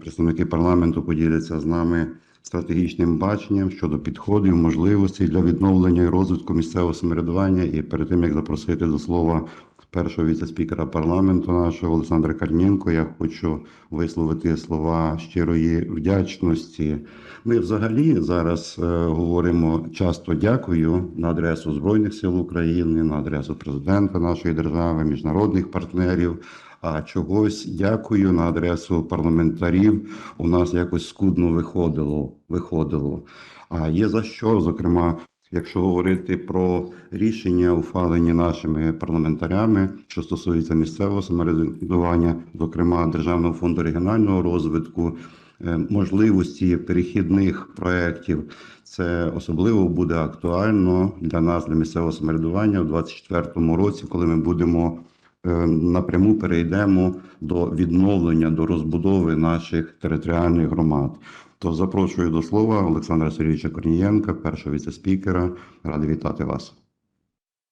представники парламенту поділяться з нами стратегічним баченням щодо підходів, можливостей для відновлення і розвитку місцевого самоврядування. І перед тим як запросити до слова першого віце-спікера парламенту нашого Олександра Карнєнко, я хочу висловити слова щирої вдячності. Ми взагалі зараз е, говоримо часто дякую на адресу Збройних сил України, на адресу президента нашої держави, міжнародних партнерів. А чогось дякую на адресу парламентарів. У нас якось скудно виходило. виходило. А є за що, зокрема, якщо говорити про рішення, ухвалені нашими парламентарями, що стосується місцевого самоврядування, зокрема Державного фонду регіонального розвитку, е, можливості перехідних проєктів, це особливо буде актуально для нас, для місцевого самоврядування у 2024 році, коли ми будемо напряму перейдемо до відновлення, до розбудови наших територіальних громад. То запрошую до слова Олександра Сергійовича Корнієнка, першого віце-спікера. Радий вітати вас.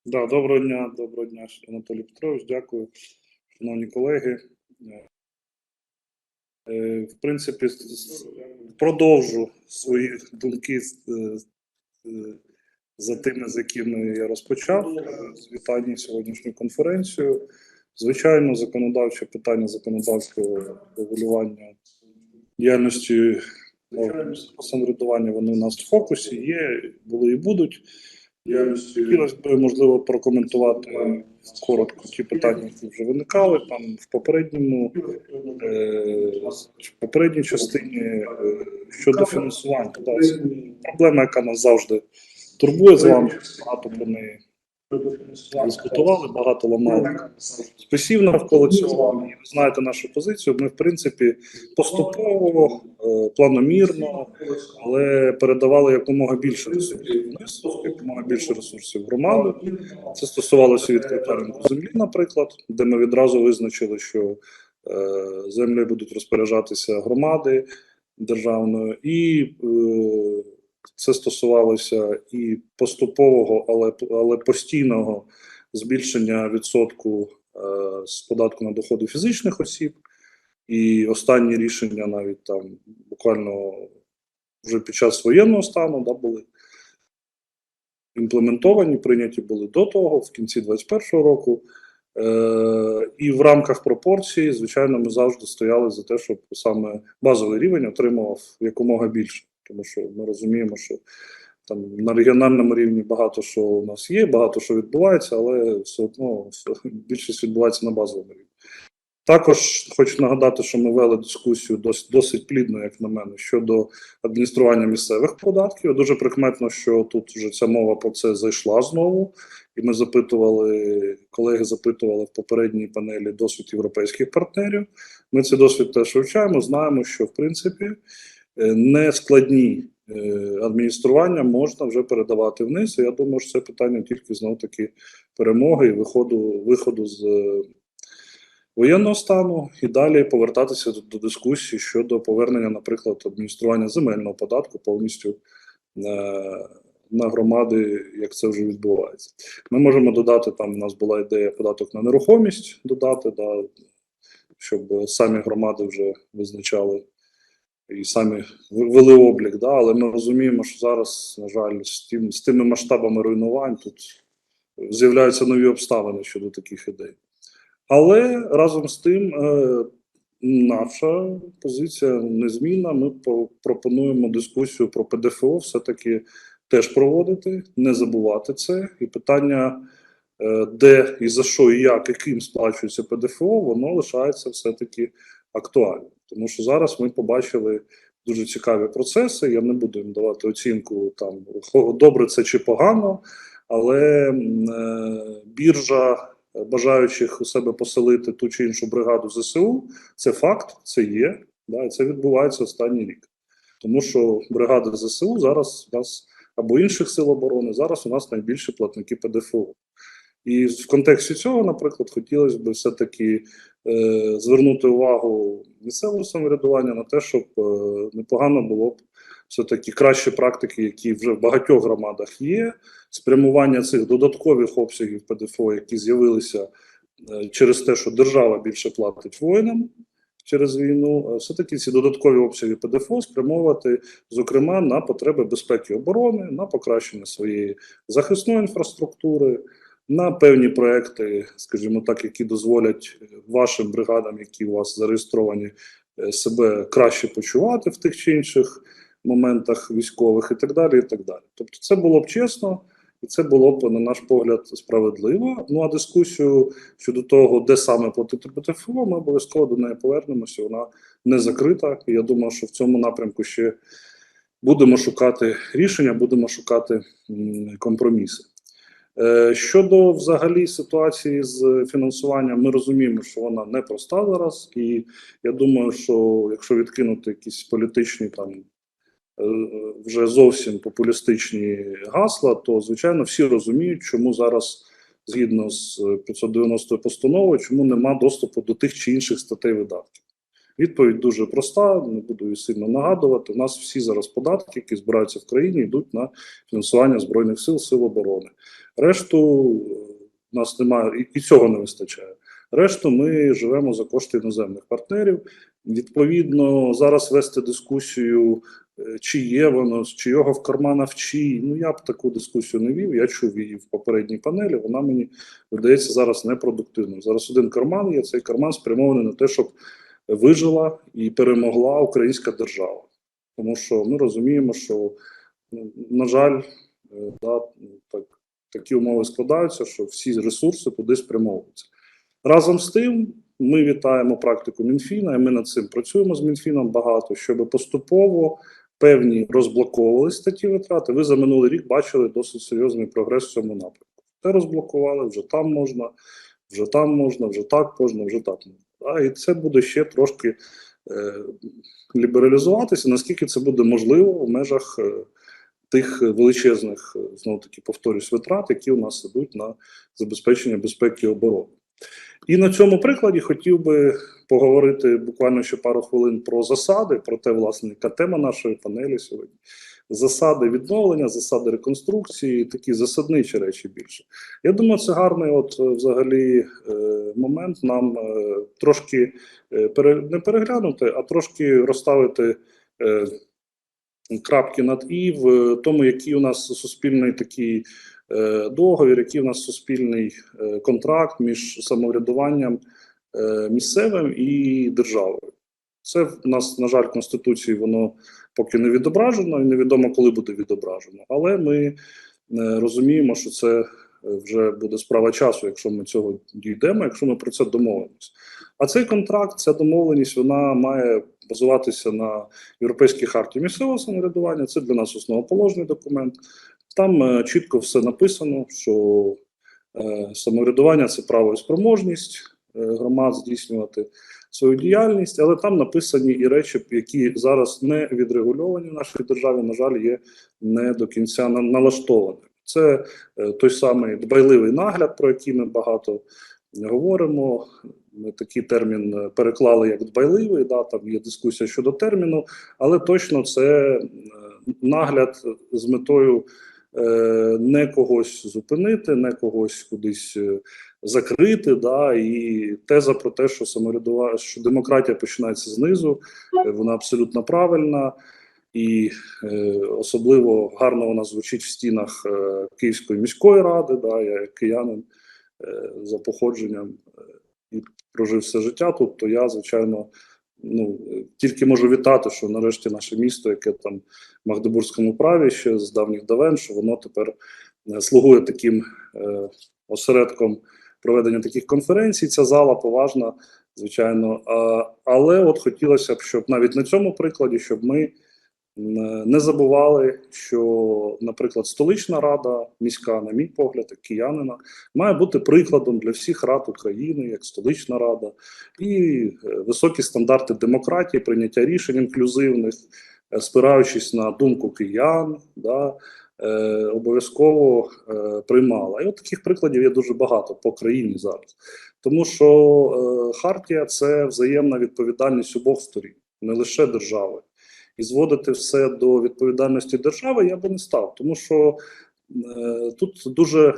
Да, доброго дня, доброго дня, Анатолій Петрович. Дякую, шановні колеги. Е, В принципі, продовжу свої думки е, е, за тими, з якими я розпочав. е, З вітання сьогоднішню конференцію. Звичайно, законодавче питання законодавчого регулювання діяльності самоврядування вони у нас в фокусі є, були і будуть. Хотілося б, можливо, прокоментувати коротко ті питання, які вже виникали там в попередньому е, в попередній частині е, щодо фінансування. Да, проблема, яка нас завжди турбує з вами. Багато про неї дискутували, багато ламали списів навколо цього. І ви знаєте нашу позицію. Ми, в принципі, поступово, е, планомірно, але передавали якомога більше ресурсів якомога більше ресурсів в громаду. Це стосувалося відкриття ринку землі, наприклад, де ми відразу визначили, що е, землею будуть розпоряджатися громади державної, і е, це стосувалося і поступового, але, але постійного збільшення відсотку е, з податку на доходи фізичних осіб. І останні рішення навіть там буквально вже під час воєнного стану да, були імплементовані, прийняті були до того, в кінці 2021 року. Е, і в рамках пропорції, звичайно, ми завжди стояли за те, щоб саме базовий рівень отримував якомога більше. Тому що ми розуміємо, що там на регіональному рівні багато що у нас є, багато що відбувається, але все одно все- більшість відбувається на базовому рівні. Також хочу нагадати, що ми вели дискусію досить, досить плідно, як на мене, щодо адміністрування місцевих податків. Дуже прикметно, що тут вже ця мова про це зайшла знову, і ми запитували, колеги запитували в попередній панелі досвід європейських партнерів. Ми цей досвід теж вивчаємо, знаємо, що в принципі е, не складні е, адміністрування можна вже передавати вниз. І я думаю, що це питання тільки знов таки перемоги і виходу, виходу з е, воєнного стану і далі повертатися до, до дискусії щодо повернення, наприклад, адміністрування земельного податку повністю на громади, як це вже відбувається. Ми можемо додати там. У нас була ідея податок на нерухомість додати, да, щоб самі громади вже визначали і самі вели облік. Да, але ми розуміємо, що зараз, на жаль, з, тим, з тими масштабами руйнувань тут з'являються нові обставини щодо таких ідей. Але разом з тим, е, наша позиція незмінна. Ми пропонуємо дискусію про ПДФО все-таки теж проводити, не забувати це. І питання, е, де і за що, і як, і ким сплачується ПДФО, воно лишається все-таки актуальним. Тому що зараз ми побачили дуже цікаві процеси. Я не буду їм давати оцінку там добре це чи погано, але е, біржа е, бажаючих у себе поселити ту чи іншу бригаду ЗСУ, це факт, це є, да, і це відбувається останній рік. Тому що бригади ЗСУ зараз у нас або інших сил оборони, зараз у нас найбільші платники ПДФО. І в контексті цього, наприклад, хотілося б все-таки е, звернути увагу місцевого самоврядування на те, щоб е, непогано було б все-таки кращі практики, які вже в багатьох громадах є, спрямування цих додаткових обсягів ПДФО, які з'явилися е, через те, що держава більше платить воїнам, через війну, е, все-таки ці додаткові обсяги ПДФО спрямовувати, зокрема, на потреби безпеки оборони, на покращення своєї захисної інфраструктури, на певні проекти, скажімо так, які дозволять е, вашим бригадам, які у вас зареєстровані, е, себе краще почувати в тих чи інших моментах військових і так далі. і так далі. Тобто, це було б чесно. І це було б, на наш погляд, справедливо. Ну а дискусію щодо того, де саме платити ПТФО, ми обов'язково до неї повернемося. Вона не закрита. І я думаю, що в цьому напрямку ще будемо шукати рішення, будемо шукати компроміси. Е, Щодо взагалі ситуації з фінансуванням, ми розуміємо, що вона непроста зараз, і я думаю, що якщо відкинути якісь політичні там е, вже зовсім популістичні гасла, то звичайно всі розуміють, чому зараз, згідно з 590 постановою, чому нема доступу до тих чи інших статей видатків. Відповідь дуже проста, не буду її сильно нагадувати. У нас всі зараз податки, які збираються в країні, йдуть на фінансування збройних сил, сил оборони. Решту е, у нас немає і- цього не вистачає. Решту ми живемо за кошти іноземних партнерів. Відповідно, зараз вести дискусію, е, чи є воно, чи його в карманах, чи ну я б таку дискусію не вів. Я чув її в попередній панелі. Вона мені видається зараз непродуктивною. Зараз один карман є. Цей карман спрямований на те, щоб вижила і перемогла українська держава. Тому що ми розуміємо, що ну, на жаль, е, да, так, такі умови складаються, що всі ресурси туди спрямовуються. Разом з тим, ми вітаємо практику Мінфіна, і ми над цим працюємо з Мінфіном багато, щоб поступово певні розблоковували статті витрати. Ви за минулий рік бачили досить серйозний прогрес в цьому напрямку. Те розблокували, вже там можна, вже там можна, вже так можна, вже так можна. А, і це буде ще трошки е, лібералізуватися, наскільки це буде можливо в межах е, тих величезних, е, знову таки повторюсь, витрат, які у нас ідуть на забезпечення безпеки і оборони. І на цьому прикладі хотів би поговорити буквально ще пару хвилин про засади, про те, власне, яка тема нашої панелі сьогодні. Засади відновлення, засади реконструкції, такі засадничі речі більше. Я думаю, це гарний, от е, взагалі, е, момент нам е, трошки не переглянути, а трошки розставити крапки над і в тому, який у нас суспільний такий договір, який у нас суспільний контракт між самоврядуванням місцевим і державою. Це в нас, на жаль, в Конституції воно поки не відображено і невідомо, коли буде відображено. Але ми е, розуміємо, що це е, вже буде справа часу, якщо ми цього дійдемо, якщо ми про це домовимося. А цей контракт, ця домовленість, вона має базуватися на Європейській харті місцевого самоврядування. Це для нас основоположний документ. Там е, чітко все написано, що самоврядування це право і спроможність громад здійснювати свою діяльність, але там написані і речі, які зараз не відрегульовані в нашій державі, на жаль, є не до кінця на- налаштовані. Це е, той самий дбайливий нагляд, про який ми багато говоримо. Ми такий термін е, переклали як дбайливий, да, там є дискусія щодо терміну, але точно це е, нагляд з метою не когось зупинити, не когось кудись е, закрити. Да, і теза про те, що самоврядування, що демократія починається знизу, е, вона абсолютно правильна. І е, особливо гарно вона звучить в стінах е, Київської міської ради. Да, я як киянин е, за походженням е, і прожив все життя тут, то я, звичайно, ну, тільки можу вітати, що нарешті наше місто, яке там в Магдебурзькому праві ще з давніх давен, що воно тепер е, слугує таким е, осередком проведення таких конференцій. Ця зала поважна, звичайно. А, але от хотілося б, щоб навіть на цьому прикладі, щоб ми не забували, що, наприклад, столична рада, міська, на мій погляд, як киянина, має бути прикладом для всіх рад України, як столична рада, і е, високі стандарти демократії, прийняття рішень інклюзивних, е, спираючись на думку киян, да, е, обов'язково е, приймала. І от таких прикладів є дуже багато по країні зараз. Тому що е, хартія це взаємна відповідальність обох сторін, не лише держави. І зводити все до відповідальності держави я би не став, тому що е, тут дуже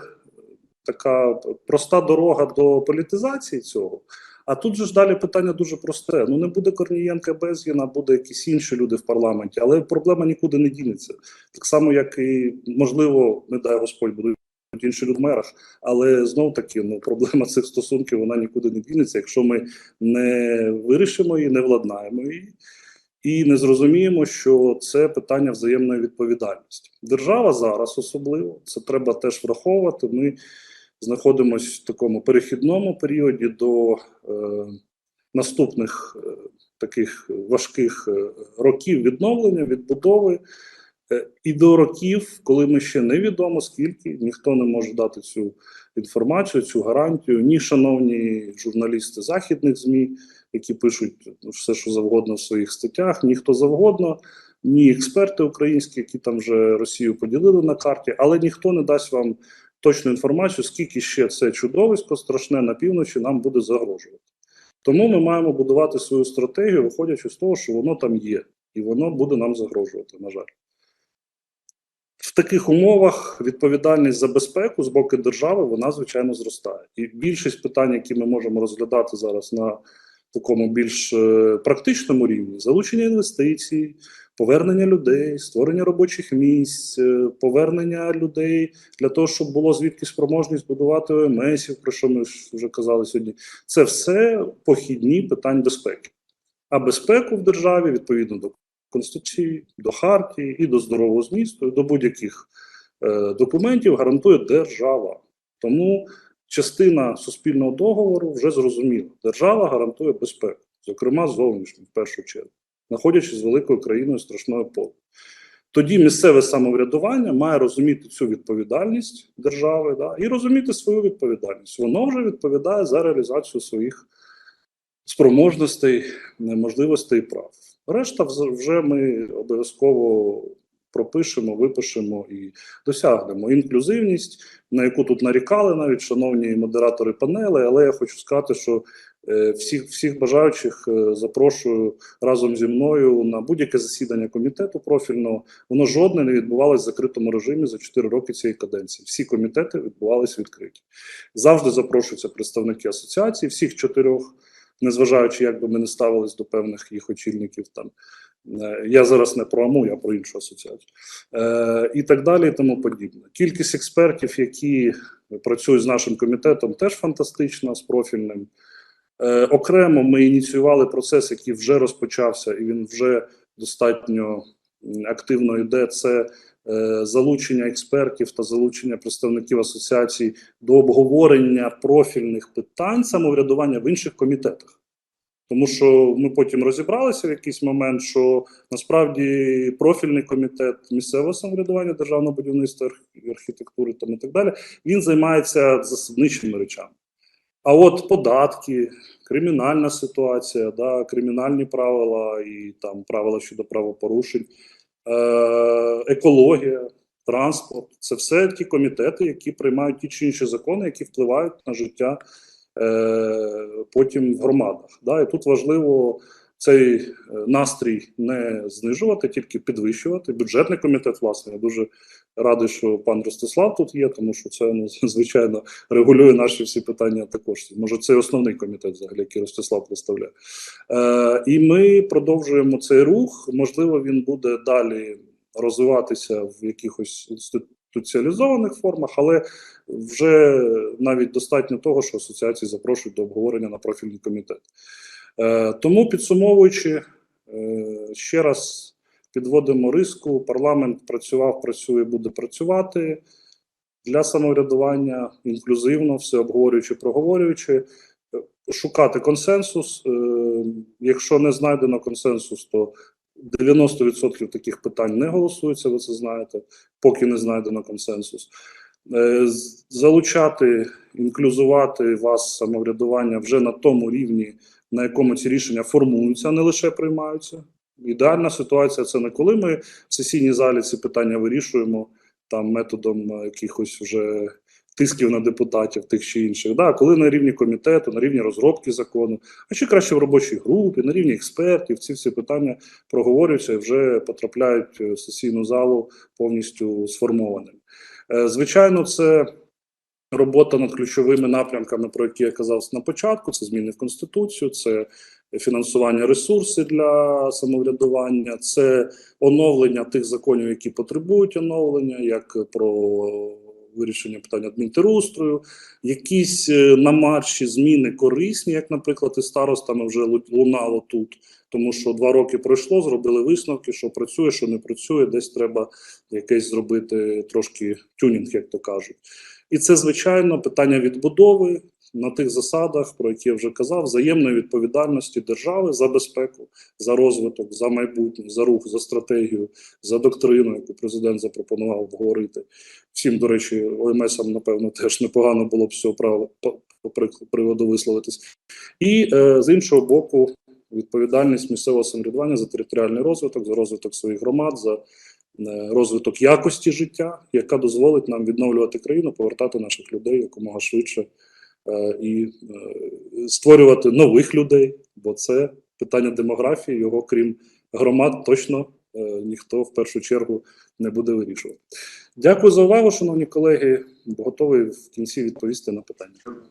така проста дорога до політизації цього. А тут же ж далі питання дуже просте. Ну не буде Корнієнка Безгіна, буде якісь інші люди в парламенті, але проблема нікуди не дінеться. Так само, як і можливо, не дай Господь, будуть інші люди в мерах, але знов таки ну проблема цих стосунків вона нікуди не дінеться, якщо ми не вирішимо її, не владнаємо її. І не зрозуміємо, що це питання взаємної відповідальності. Держава зараз особливо це треба теж враховувати. Ми знаходимося в такому перехідному періоді до е, наступних е, таких важких е, років відновлення, відбудови, е, і до років, коли ми ще невідомо скільки, ніхто не може дати цю інформацію, цю гарантію, ні шановні журналісти західних ЗМІ, які пишуть все, що завгодно в своїх статтях, ні хто завгодно, ні експерти українські, які там вже Росію поділили на карті, але ніхто не дасть вам точну інформацію, скільки ще це чудовисько страшне на півночі нам буде загрожувати. Тому ми маємо будувати свою стратегію, виходячи з того, що воно там є, і воно буде нам загрожувати, на жаль. В таких умовах відповідальність за безпеку з боку держави вона звичайно зростає. І більшість питань, які ми можемо розглядати зараз на такому більш е, практичному рівні: залучення інвестицій, повернення людей, створення робочих місць, е, повернення людей для того, щоб було звідки спроможність будувати ОМСів, про що ми вже казали сьогодні. Це все похідні питань безпеки. А безпеку в державі відповідно до Конституції, до Хартії і до здорового змісту, і до будь-яких е, документів гарантує держава. Тому частина суспільного договору вже зрозуміла: держава гарантує безпеку, зокрема зовнішню, в першу чергу, знаходячись з великою країною страшною поле. Тоді місцеве самоврядування має розуміти цю відповідальність держави да, і розуміти свою відповідальність. Воно вже відповідає за реалізацію своїх спроможностей, можливостей і прав. Решта вже ми обов'язково пропишемо, випишемо і досягнемо. Інклюзивність, на яку тут нарікали навіть шановні модератори панели, але я хочу сказати, що е, всіх, всіх бажаючих е, запрошую разом зі мною на будь-яке засідання комітету профільного. Воно жодне не відбувалося в закритому режимі за 4 роки цієї каденції. Всі комітети відбувалися відкриті. Завжди запрошуються представники асоціації, всіх чотирьох незважаючи, як би ми не ставились до певних їх очільників там. Е, Я зараз не про АМУ, я про іншу асоціацію. Е, і так далі, і тому подібне. Кількість експертів, які працюють з нашим комітетом, теж фантастична, з профільним. Е, окремо ми ініціювали процес, який вже розпочався, і він вже достатньо активно йде. Це е, залучення експертів та залучення представників асоціацій до обговорення профільних питань самоврядування в інших комітетах. Тому що ми потім розібралися в якийсь момент, що насправді профільний комітет місцевого самоврядування, державного будівництва архітектури там і так далі, він займається засадничними речами. А от податки, кримінальна ситуація, да, кримінальні правила і там правила щодо правопорушень, е, екологія, транспорт це все ті комітети, які приймають ті чи інші закони, які впливають на життя потім в громадах. Да? І тут важливо цей е, настрій не знижувати, тільки підвищувати. Бюджетний комітет, власне, я дуже радий, що пан Ростислав тут є, тому що це ну, звичайно регулює наші всі питання також. Може, це основний комітет, взагалі, який Ростислав представляє. Е, і ми продовжуємо цей рух. Можливо, він буде далі розвиватися в якихось інституціалізованих формах, але вже навіть достатньо того, що асоціації запрошують до обговорення на профільний комітет. Е, тому підсумовуючи, е, ще раз підводимо риску. Парламент працював, працює, буде працювати для самоврядування інклюзивно, все обговорюючи, проговорюючи, е, шукати консенсус. Е, Якщо не знайдено консенсус, то 90% таких питань не голосується, ви це знаєте, поки не знайдено консенсус. Е, Залучати, інклюзувати вас самоврядування вже на тому рівні, на якому ці рішення формуються, а не лише приймаються. Ідеальна ситуація це не коли ми в сесійній залі ці питання вирішуємо там методом е, якихось вже тисків на депутатів, тих чи інших. Да, коли на рівні комітету, на рівні розробки закону, а ще краще в робочій групі, на рівні експертів, ці всі питання проговорюються і вже потрапляють е, в сесійну залу повністю сформованими. Е, Звичайно, це робота над ключовими напрямками, про які я казав на початку: це зміни в конституцію, це фінансування ресурсів для самоврядування, це оновлення тих законів, які потребують оновлення, як про вирішення питання адмінтерустрою, якісь е, на марші зміни корисні, як, наприклад, і старостами вже лунало тут. Тому що два роки пройшло, зробили висновки, що працює, що не працює, десь треба якесь зробити трошки тюнінг, як то кажуть. І це, звичайно, питання відбудови на тих засадах, про які я вже казав, взаємної відповідальності держави за безпеку, за розвиток, за майбутнє, за рух, за стратегію, за доктрину, яку президент запропонував обговорити. Всім, до речі, ОМСам, напевно, теж непогано було б цього права по, приводу висловитись. І е, з іншого боку, відповідальність місцевого самоврядування за територіальний розвиток, за розвиток своїх громад, за е, розвиток якості життя, яка дозволить нам відновлювати країну, повертати наших людей якомога швидше і е, створювати нових людей, бо це питання демографії, його крім громад, точно е, ніхто в першу чергу не буде вирішувати. Дякую за увагу, шановні колеги. Готовий в кінці відповісти на питання.